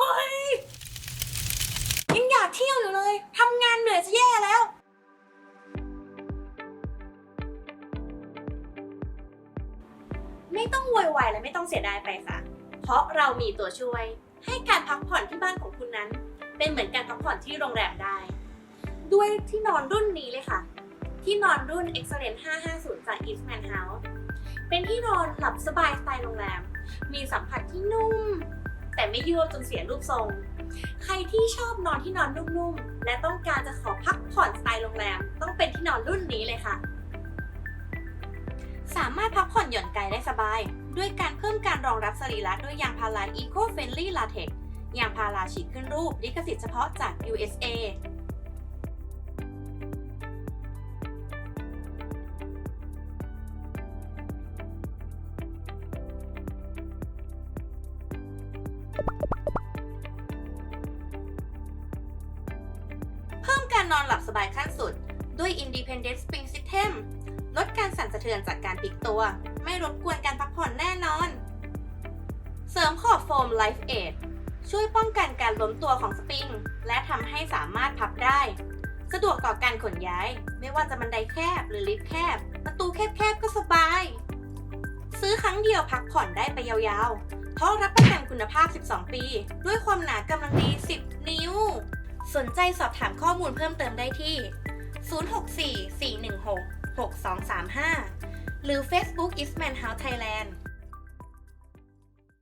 ฮ้ยยังอยากเที่ยวอยู่เลยทำงานเหนื่อยจะแย่แล้ว ไม่ต้องโวยวายและไม่ต้องเสียดายไปค่ะ เพราะเรามีตัวช่วย ให้การพักผ่อนที่บ้านของคุณนั้น เป็นเหมือนการพักผ่อนที่โรงแรมได้ ด้วยที่นอนรุ่นนี้เลยค่ะ ที่นอนรุ่น Excellent 550 จาก Eastman House เป็นที่นอนหลับสบายสไตล์โรงแรม ยวบจนเสียรูปทรง ใครที่ชอบนอนที่นอนนุ่มๆ และต้องการจะขอพักผ่อนสไตล์โรงแรม ต้องเป็นที่นอนรุ่นนี้เลยค่ะ สามารถพักผ่อนหย่อนกายได้สบาย ด้วยการเพิ่มการรองรับสรีระด้วยยางพารา Eco Friendly Latex ยางพาราฉีดขึ้นรูปลิขสิทธิ์เฉพาะจาก USA เพิ่มการนอนหลับสบายขั้นสุด ด้วย Independent Spring System ลดการสั่นสะเทือนจากการพลิกตัว ไม่รบกวนการพักผ่อนแน่นอน เสริมขอบโฟม Life Aid ช่วยป้องกันการล้มตัวของสปริง และทำให้สามารถพับได้ สะดวกต่อการขนย้าย ไม่ว่าจะบันไดแคบหรือลิฟต์แคบ ประตูแคบๆก็สบาย ซื้อครั้งเดียวพักผ่อนได้ไปยาวๆ เพราะรับประกันคุณภาพ 12 ปี ด้วยความหนากำลังดี 10 นิ้ว สนใจสอบถามข้อมูลเพิ่มเติมได้ที่ 064 416 6235 หรือ Facebook Eastman House Thailand